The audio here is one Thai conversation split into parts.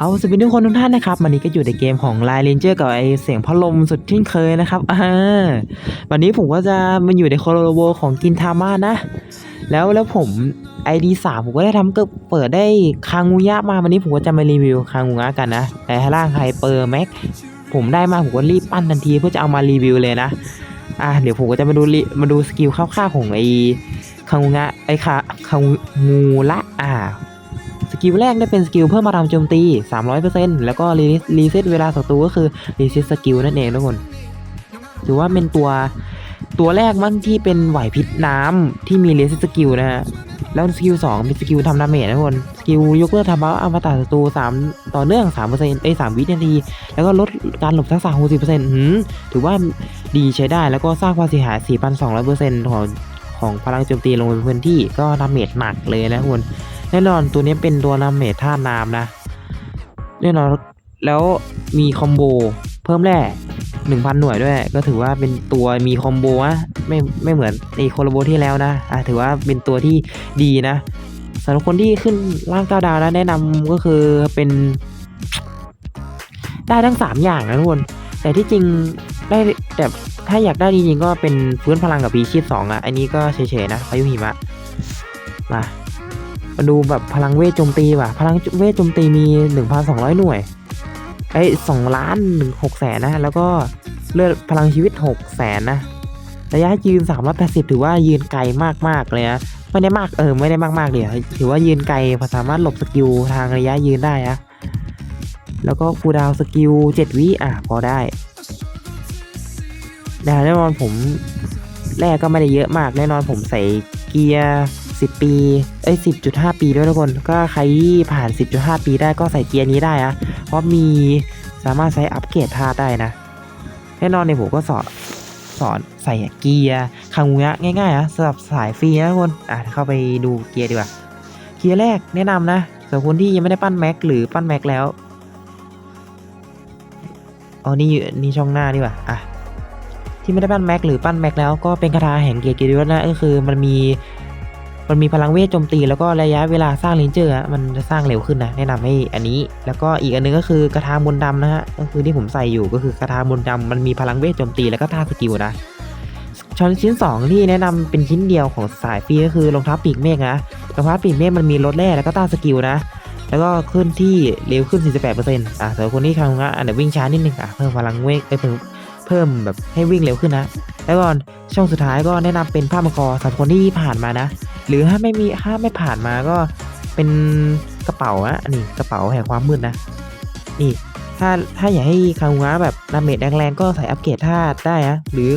เอาสวัสดีทุกคนทุกท่านนะครับวันนี้ก็อยู่ในเกมของ Line Ranger กับไอเสียงพัดลมสุดที่เคยนะครับอ่าวันนี้ผมก็จะมาอยู่ในโคโลโบของกินทาม่านะ แล้วแล้วผม ID 3ผมก็ได้ทำก็เปิดได้คางูยะมาวันนี้ผมก็จะมารีวิวคางูยะกันนะในร่างไฮเปอร์แม็กผมได้มาผมก็รีบปั้นทันทีเพื่อจะเอามารีวิวเลยนะอะเดี๋ยวผมก็จะมาดูมาดูสกิลคร่าวๆของไอคางูยะไอคาคางูละอ่าสกิลแรกได้เป็นสกิลเพิ่มพลังโจมตี 300%แล้วก็รีรีเซ็ตเวลาศัตรูก็คือรีเซ็ตสกิลนั่นเองทุกคนถือว่าเป็นตัว ตัวแรกมั้งที่เป็นไหวพริบน้ำที่มีรีเซ็ตสกิลนะฮะ แล้วสกิล2เป็นสกิลทำดาเมจนะทุกคน สกิลยกเลิกทำบัฟอมตะศัตรู3ต่อเนื่อง3%เอ้ย3วินาที แล้วก็ลดการหลบทักษะ60%หืมถือว่าดีใช้ได้แล้วก็สร้างความเสียหาย4,200%ของของพลังโจมตีลงในพื้นที่ก็ดาเมจหนักเลยนะทุกคน แน่นอนตัวนี้เป็นตัวนาเมทท่าน้ำนะ แน่นอนแล้วมีคอมโบเพิ่มแร่ หนึ่งพันหน่วยด้วย ก็ถือว่าเป็นตัวมีคอมโบนะไม่ไม่เหมือนในโคโลโบที่แล้วนะอะถือว่าเป็นตัวที่ดีนะสำหรับคนที่ขึ้นร่างเก้าดาวนะแนะนำก็คือเป็นได้ทั้งสามอย่างนะทุกคน แต่ที่จริงได้แต่ถ้าอยากได้จริงๆก็เป็นฟื้นพลังกับปีชีพสองอะ อันนี้ก็เฉยๆนะพายุหิมะ มามาดูแบบพลังเวทโจมตีว่ะ พลังเวทโจมตีมี 1,200 หน่วย ไอ้สองล้านหนึ่งหกแสนนะ แล้วก็เลือดพลังชีวิต6แสนนะระยะยืน380ถือว่ายืนไกลมากๆเลยนะไม่ได้มากเออไม่ได้มากๆเลยอะถือว่ายืนไกลสามารถหลบสกิลทางระยะยืนได้นะแล้วก็คูดาวสกิล7วิอะพอได้แต่แน่นอนผมแรกก็ไม่ได้เยอะมากแน่นอนผมใส่เกียร์10ปีเอ้ย10.5ปีด้วยทุกคน ก็ใครที่ผ่าน10.5ปีได้ก็ใส่เกียร์นี้ได้อะ เพราะมีสามารถใช้อัปเกรดท่าได้นะ แน่นอนในผมก็สอนสอนใส่เกียร์คางูยะง่ายๆนะสำหรับสายฟรีนะทุกคนอะเข้าไปดูเกียร์ดีกว่าเกียร์แรกแนะนำนะสำหรับคนที่ยังไม่ได้ปั้นแม็กหรือปั้นแม็กแล้วอ๋อนี่นี่ช่องหน้าดีกว่าอะที่ไม่ได้ปั้นแม็กหรือปั้นแม็กแล้วก็เป็นคาถาแห่งเกียร์เกียร์ดิวนะก็คือมันมี มันมีพลังเวทโจมตีแล้วก็ระยะเวลาสร้างเลนเจอร์มันจะสร้างเร็วขึ้นนะแนะนำให้อันนี้ แล้วก็อีกอันนึงก็คือกระทามนดำนะฮะก็คือที่ผมใส่อยู่ก็คือกระทามนต์ดำมันมีพลังเวทโจมตีแล้วก็ท่าสกิลนะช้อนชิ้น 2 ที่แนะนำเป็นชิ้นเดียวของสายฟรีก็คือรองเท้าปีกเมฆนะรองเท้าปีกเมฆมันมีลดแร่แล้วก็ต้านสกิลนะ แล้วก็ขึ้นที่เร็วขึ้น 48%อะสำหรับคนที่ทำงานอันเดี๋ยววิ่งช้านิดนึงอะเพิ่มพลังเวทเอ้ยเพิ่ม เพิ่มแบบให้วิ่งเร็วขึ้นนะ แล้วก่อนช่องสุดท้ายก็แนะนำเป็นผ้ามังกรสำหรับคนที่ผ่านมานะ หรือถ้าไม่มีถ้าไม่ผ่านมาก็เป็นกระเป๋าอะนี่กระเป๋าแห่งความมืดนะ นี่ถ้าถ้าอยากให้คางูะแบบดาเมจแรงๆก็ใส่อัปเกรดธาตุได้นะหรือ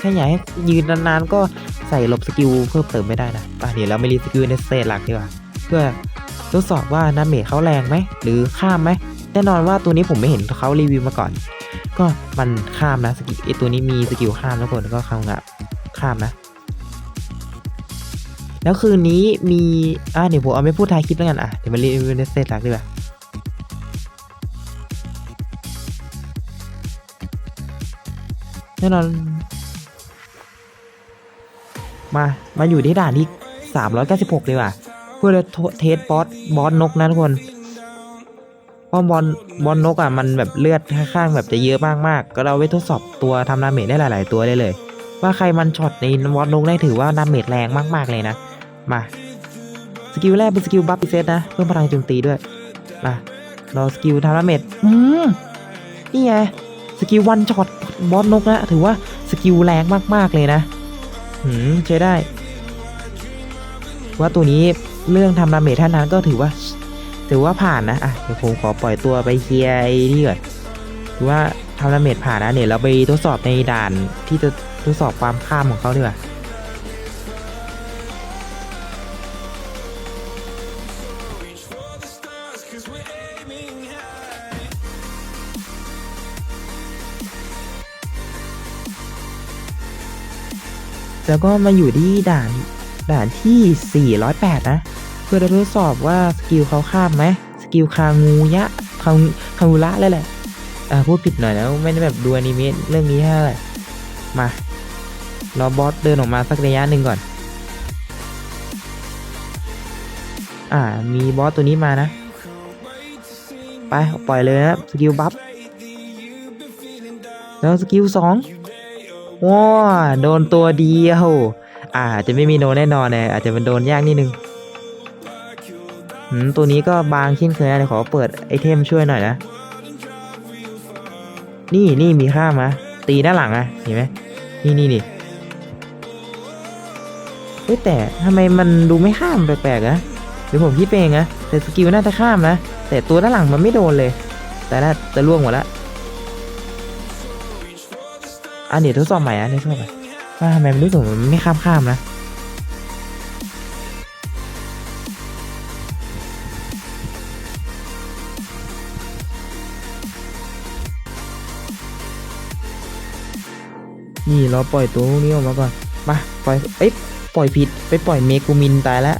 ถ้าอยากให้ยืนนานๆก็ใส่หลบสกิลเพิ่มเติมไม่ได้นะอะเดี๋ยวเราไม่รีสกิลในสเตหลักดีกว่า เพื่อทดสอบว่าดาเมจเขาแรงไหมหรือข้ามไหมแน่นอนว่าตัวนี้ผมไม่เห็นเขารีวิวมาก่อน ก็มันข้ามนะสกิลไอตัวนี้มีสกิลข้ามแล้วคนก็คางูะข้ามนะ แล้วคืนนี้มีอะเดี๋ยวผมเอาไม่พูดท้ายคลิปแล้วกันอะเดี๋ยวมารีวิวในสเตหลักดีกว่าแน่นอนมา มาอยู่ที่ด่านที่ 396 เลยว่ะ เพื่อเทสบอส บอสนกนะทุกคน เพราะบอลบอลนกอะมันแบบเลือดข้างๆแบบจะเยอะมากๆก็เราไว้ทดสอบตัวทำดาเมจได้หลาย ๆ ตัวได้เลย ว่าใครมันช็อตในบอสนกได้ถือว่าดาเมจแรงมาก ๆ เลยนะ มาสกิลแรกเป็นสกิลบัฟฟิเซตนะเพิ่มพลังโจมตีด้วยมาราสกิลทำดาเมจอืมนี่ไงสกิลวันช็อตบอสนกนะถือว่าสกิลแรงมาก ๆ เลยนะหืมใช้ได้ ว่าตัวนี้เรื่องทำดาเมจท่านั้นก็ถือว่า ถือว่าผ่านนะอะเดี๋ยวผมขอปล่อยตัวไปเคลียร์ไอ้นี่ก่อนถือว่าทำดาเมจผ่านนะเนี่ยเราไปทดสอบในด่านที่จะทดสอบความข้ามของเขาดีกว่าแล้วก็มาอยู่ที่ด่านด่านที่ 408 นะ เพื่อจะทดสอบว่าสกิลเขาข้ามไหมสกิลคางูยะคังคังุระเลยแหละอ่าพูดผิดหน่อยแล้วไม่ได้แบบดูอนิเมะเรื่องนี้เท่าไหร่มารอบอสเดินออกมาสักระยะหนึ่งก่อน อ่า มีบอสตัวนี้มานะ ไป ปล่อยเลยนะสกิลบัฟแล้วสกิลสองว้าโดนตัวเดียวอาอาจจะไม่มีโดนแน่นอนเลยอาจจะเป็นโดนยากนิดนึง ตัวนี้ก็บางเช่นเคยนะเดี๋ยวขอเปิดไอเทมช่วยหน่อยนะ นี่นี่มีข้ามมาตีด้านหลังอะเห็นไหมนี่นี่นี่เฮ้ยแต่ทำไมมันดูไม่ข้ามแปลกๆนะหรือผมคิดไปเองนะแต่สกิลน่าจะข้ามนะ แต่ตัวด้านหลังมันไม่โดนเลย แต่น่าจะล่วงหมดละอันนี้ทดสอบใหม่อันนี้ทดสอบใหม่ว่าทำไมมันรู้สึกมันไม่ข้ามข้ามนะ นี่เราปล่อยตัวพวกนี้ออกมาก่อนมาปล่อยเอ้ยปล่อยผิดไปปล่อยเมกูมินตายแล้ว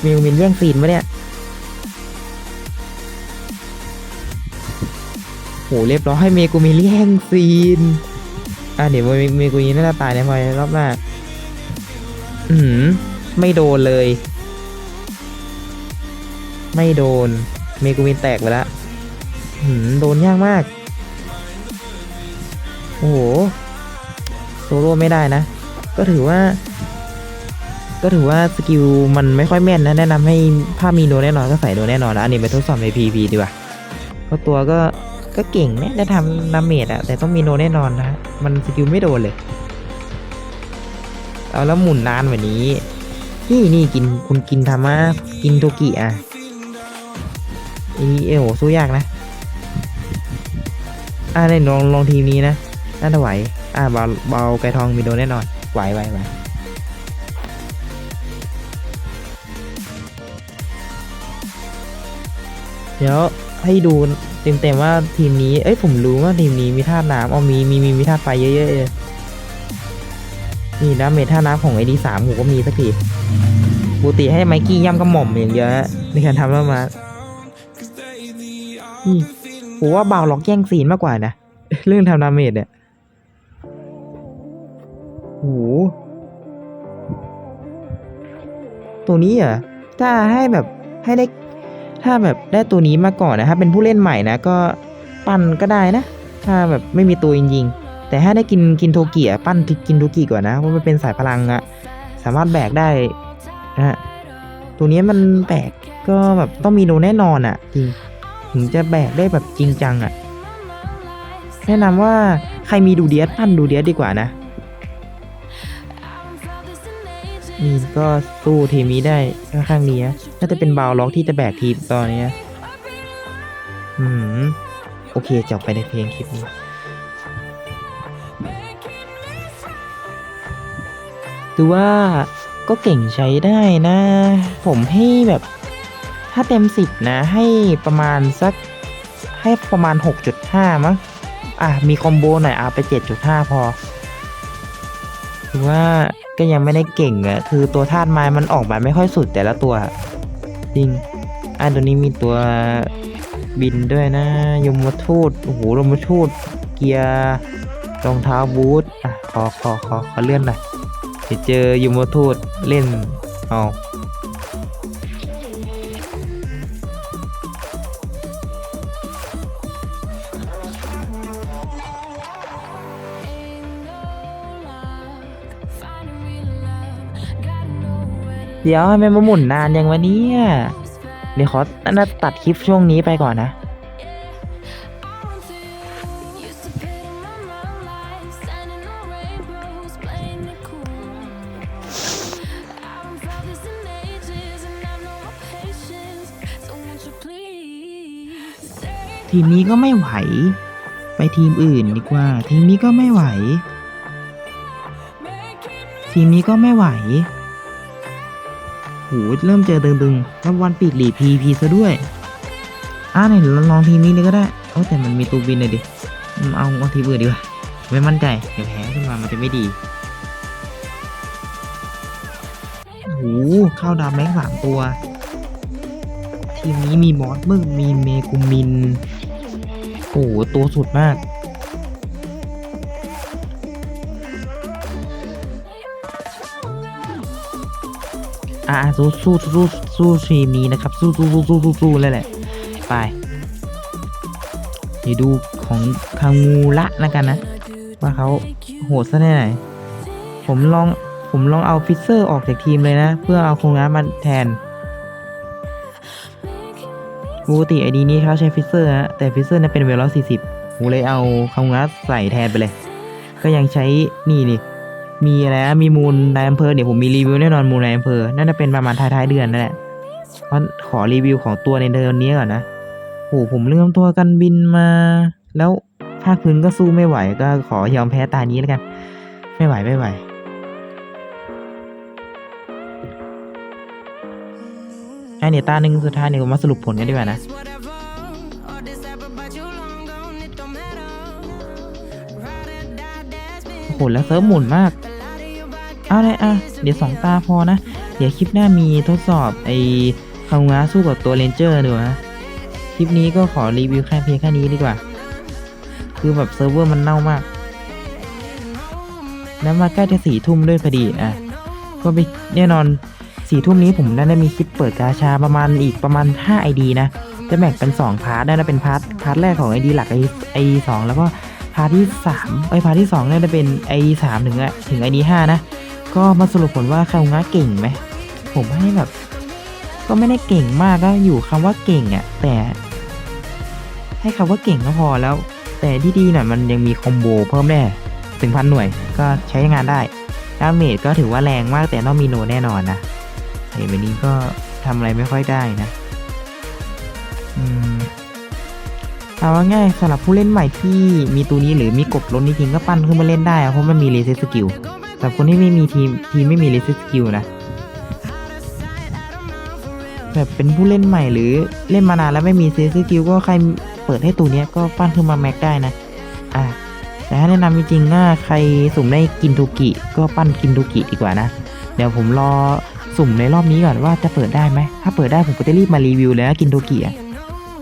เมกูมินแย่งซีนปะเนี่ยโหเรียบร้อยให้เมกูมินแย่งซีนอะเดี๋ยวเมกูมินน่าจะตายในพอยรอบหน้าอือหือไม่โดนเลย ไม่โดน เมกูมินแตกไปแล้วอือหือโดนยากมาก โอ้โห โซโล่ไม่ได้นะ ก็ถือว่า ก็ถือว่าสกิลมันไม่ค่อยแม่นนะแนะนำให้ถ้ามีโดนแน่นอนก็ใส่โดนแน่นอนนะอันนี้ไปทดสอบใน PVP ดีกว่าเพราะตัวก็ก็เก่งนะได้ทำดาเมจอะแต่ต้องมีโดนแน่นอนนะมันสกิลไม่โดนเลยเอาแล้วหมุนนานกว่านี้ นี่นี่กินคุณกินทามากินโทกิอะอันนี้เอโหสู้ยากนะ อ่าเนี่ยลองลองทีมนี้นะ น่าจะไหว อ่าเบาเบาไก่ทองมีโดนแน่นอนไหวไหวไหวเดี๋ยวให้ดูเต็มๆว่าทีมนี้ เอ้ยผมรู้ว่าทีมนี้มีธาตุน้ำเอามีมีมีมีธาตุไฟเยอะๆเลยนี่นะเมทธาน้ำของไอดีสามผมก็มีสักทีปกติให้ไมกี้ย่ำกระหม่อมอย่างเดียวนะในการทำแล้วมาผมว่าเบาล็อกแย่งซีนมากกว่านะ เรื่องทำดาเมจเนี่ย โห ตัวนี้อะ ถ้าให้แบบให้ได้ ถ้าแบบได้ตัวนี้มาก่อนนะถ้าเป็นผู้เล่นใหม่นะก็ปั้นก็ได้นะ ถ้าแบบไม่มีตัวจริงๆ แต่ถ้าได้กินกินโทกิอะปั้นกินโทกิก่อนนะ เพราะมันเป็นสายพลังอะสามารถแบกได้นะฮะ ตัวนี้มันแบกก็แบบต้องมีโนแน่นอนอะจริง ถึงจะแบกได้แบบจริงจังอะแนะนำว่าใครมีดูเดียสปั้นดูเดียสดีกว่านะ นี่ก็สู้ทีมนี้ได้ค่อนข้างดีนะน่าจะเป็นบาวล็อกที่จะแบกทีมตอนนี้อืมโอเคจบไปในเพลงคลิปนี้ถือว่าก็เก่งใช้ได้นะ ผมให้แบบ ถ้าเต็มสิบนะ ให้ประมาณสักให้ประมาณ 6.5 มั้ง อะ มีคอมโบหน่อยอะไป 7.5 พอถือว่า ก็ยังไม่ได้เก่งอะคือตัวธาตุไม้มันออกมาไม่ค่อยสุดแต่ละตัวจริงอะตัวนี้มีตัวบินด้วยนะ ยมทูตโอ้โหยมทูตเกียร์รองเท้าบูทอะขอขอขอขอเลื่อนหน่อยเดี๋ยวเจอยมทูตเล่นเอา เดี๋ยวทำไมมาหมุนนานยังวะเนี่ยเดี๋ยวขอน่าตัดคลิปช่วงนี้ไปก่อนนะทีมนี้ก็ไม่ไหว ไปทีมอื่นดีกว่า ทีมนี้ก็ไม่ไหว ทีมนี้ก็ไม่ไหว หเริ่มเจอตึงๆแล้ววันปีกหลีพีพีซะด้วยอ่าไหนเราลองทีมนี้เลยก็ได้โอ้แต่มันมีตูบินเลยดิเอาเอาทีมอื่นดีกว่าไม่มั่นใจเดี๋ยวแพ้ขึ้นมามันจะไม่ดีโอ้โหเข้าดาแม็กสามตัว ทีมนี้มีมอสมึงมีเมกุมิน โอ้โหตัวสุดมาก อ่าสู้สู้สู้สู้ทีมนี้นะครับ สู้สู้สู้สู้สู้สู้เลยแหละ ไปเดี๋ยวดูของคางูละแล้วกันนะ ว่าเขาโหดซะแน่ไหน ผมลองผมลองเอาฟิเซอร์ออกจากทีมเลยนะ เพื่อเอาโคงงานมาแทนปกติไอดีนี้เขาใช้ฟิเซอร์นะแต่ฟิเซอร์นั้นเป็นเวลสี่สิบผมเลยเอาครงงานใส่แทนไปเลย ก็ยังใช้นี่นี่ มีอะไรนะมีมูลนายอำเภอเดี๋ยวผมมีรีวิวแน่นอนมูลนายอำเภอน่าจะเป็นประมาณท้ายๆเดือนนั่นแหละเพราะขอรีวิวของตัวในเดือนนี้ก่อนนะโอ้ผมเริ่มตัวกันบินมา แล้วภาคพื้นก็สู้ไม่ไหว ก็ขอยอมแพ้ตานี้แล้วกัน ไม่ไหวไม่ไหวไอเนี่ยตาหนึ่งสุดท้ายเนี่ยมาสรุปผลกันดีกว่านะโอ้โหแล้วเซิร์ฟหมุนมาก เอาเลยอะ เดี๋ยวสองตาพอนะ เดี๋ยวคลิปหน้ามีทดสอบไอ้คางงาสู้กับตัวเรนเจอร์ดูนะคลิปนี้ก็ขอรีวิวแค่เพียงแค่นี้ดีกว่า คือแบบเซิร์ฟเวอร์มันเน่ามาก แล้วมาใกล้จะสี่ทุ่มด้วยพอดีอะ ก็ไปแน่นอนสี่ทุ่มนี้ผมน่าจะมีคลิปเปิดกาชาประมาณอีกประมาณ5 ID นะ จะแบ่งเป็น 2 พาร์ทได้นะเป็นพาร์ทพาร์ทแรกของ ID หลัก ID ID สองแล้วก็พาร์ทที่3ไอยพาร์ทที่2น่าจะเป็น ID สามถึงอะถึง ID ห้านะ ก็มาสรุปผลว่าคางาเก่งไหมผมให้แบบ ก็ไม่ได้เก่งมากก็อยู่คำว่าเก่งอะแต่ ให้คำว่าเก่งก็พอแล้ว แต่ที่ดีหน่อยมันยังมีคอมโบเพิ่มแน่ถึงพันหน่วยก็ใช้งานได้ดาเมจก็ถือว่าแรงมากแต่ต้องมีโนแน่นอนนะไอ้แบบนี้ก็ทำอะไรไม่ค่อยได้นะอืมเอาว่าง่ายสำหรับผู้เล่นใหม่ที่มีตัวนี้หรือมีกบล้นนี่จริงก็ปั้นขึ้นมาเล่นได้เพราะมันมีเลเซสกิล สำหรับคนที่ไม่มีทีมทีมไม่มีเลเซสกิลนะ แบบเป็นผู้เล่นใหม่หรือเล่นมานานแล้วไม่มีเซสกิลก็ใครเปิดให้ตัวเนี้ยก็ปั้นขึ้นมาแม็กได้นะ อะแต่ถ้าแนะนำจริงๆถ้าใครสุ่มได้กินทูกิก็ปั้นกินทูกิดีกว่านะ เดี๋ยวผมรอสุ่มในรอบนี้ก่อนว่าจะเปิดได้ไหม ถ้าเปิดได้ผมก็จะรีบมารีวิวเลยนะกินทูกิอะ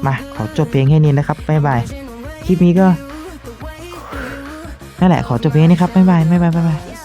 มาขอจบเพลงแค่นี้นะครับบ๊ายบายคลิปนี้ก็นั่นแหละขอจบเพลงนี้ครับบ๊ายบายบ๊ายบายบ๊ายบาย